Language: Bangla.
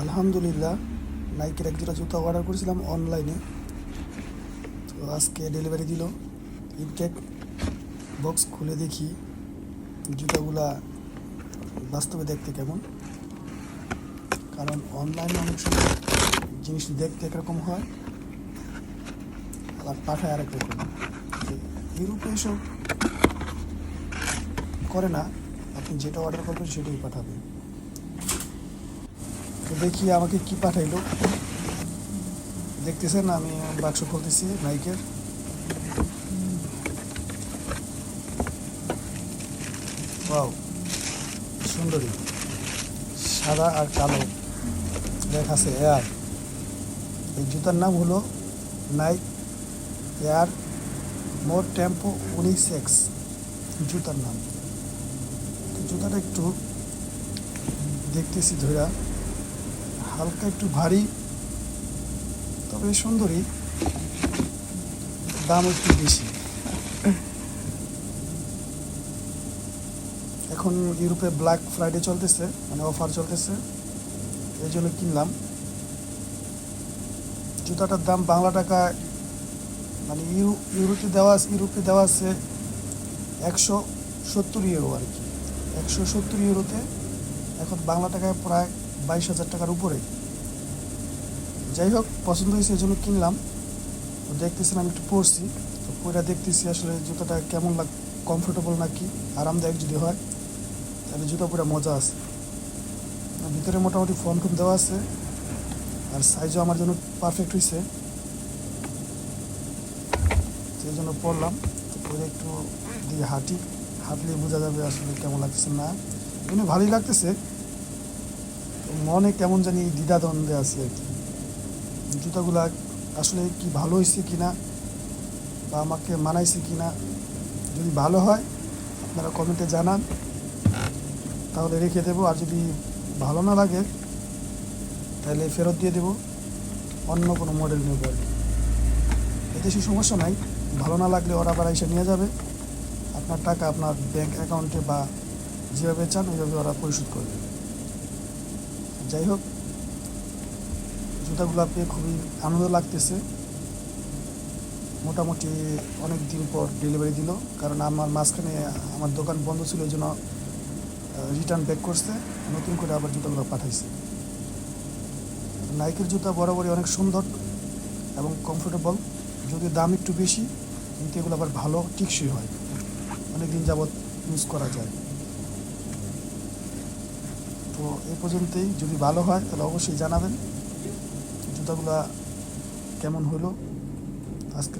আলহামদুলিল্লাহ নাইকের এক জোড়া জুতা অর্ডার করেছিলাম অনলাইনে তো আজকে ডেলিভারি দিল ইনটেক বক্স খুলে দেখি, জুতাগুলা বাস্তবে দেখতে কেমন। কারণ অনলাইনে অনেক সময় জিনিস দেখতে একরকম হয়, আবার পাঠায় আরেক রকম। ইউরোপে এসব করে না, আপনি যেটা অর্ডার করবেন সেটাই পাঠাবে তো দেখি আমাকে কি পাঠাইলো। দেখতেছেন, আমি বাক্স খুলতেছি নাইকের সুন্দরী। সাদা আর কালো। লেখা আছে এয়ার। এই জুতার নাম হলো নাইক এয়ার মোর টেম্পো উনিশ এক্স জুতার নাম। জুতাটা একটু দেখতেছি ধরা হালকা একটু ভারী, তবে সুন্দরী। দাম একটু বেশি। এখন ইউরোপে ব্ল্যাক ফ্রাইডে চলতেছে মানে অফার চলতেছে, এই জন্য কিনলাম। জুতাটার দাম বাংলা টাকায় মানে ইউরো ইউরোতে দেওয়া আছে, ইউরোপে দেওয়া আছে একশো সত্তর ইউরো আর কি। একশো সত্তর ইউরোতে এখন বাংলা টাকায় প্রায় বাইশ হাজার টাকার উপরে। যাই হোক, পছন্দ হয়েছে এই জন্য কিনলাম। তো দেখতেছেন, আমি একটু পরছি তো পরে দেখতেছি আসলে জুতাটা কেমন লাগ কমফোর্টেবল নাকি? আরামদায়ক যদি হয়, তাহলে জুতা পুরো মজা আছে। ভিতরে মোটামুটি ফর্ম টুম দেওয়া আছে। আর সাইজও আমার জন্য পারফেক্ট হয়েছে সেই জন্য পরলাম তো পরে একটু দিয়ে হাঁটি। হাঁটলে বোঝা যাবে আসলে কেমন লাগতেছে না। এমনি ভালোই লাগতেছে। মনে কেমন জানি দ্বিধাদ্বন্দ্বে আছি আর কি। জুতাগুলা আসলে কি ভালো হয়েছে কি না বা আমাকে মানাইছে কি না যদি ভালো হয়, আপনারা কমেন্টে জানান। তাহলে রেখে দেবো, আর যদি ভালো না লাগে, তাহলে ফেরত দিয়ে দেবো। অন্য কোনো মডেল নেব আর কি। এতে সে সমস্যা নাই, ভালো না লাগলে ওরা আবার এসে নিয়ে যাবে। আপনার টাকা আপনার ব্যাংক অ্যাকাউন্টে বা যেভাবে চান, ওইভাবে ওরা পরিশোধ করবে যাই হোক, জুতাগুলো পেয়ে খুবই আনন্দ লাগতেছে। মোটামুটি অনেক দিন পর ডেলিভারি দিল, কারণ আমার মাঝখানে আমার দোকান বন্ধ ছিল, এই জন্য রিটার্ন ব্যাক করছে, নতুন করে আবার জুতাগুলো পাঠাইছে। নাইকের জুতা বরাবরই অনেক সুন্দর এবং কমফোর্টেবল যদি দাম একটু বেশি, কিন্তু এগুলো আবার ভালো, টিকসই হয়। অনেক দিন যাবৎ ইউজ করা যায়। তো এ পর্যন্তই। যদি ভালো হয় তাহলে অবশ্যই জানাবেন। জুতাগুলা কেমন হলো? আজকে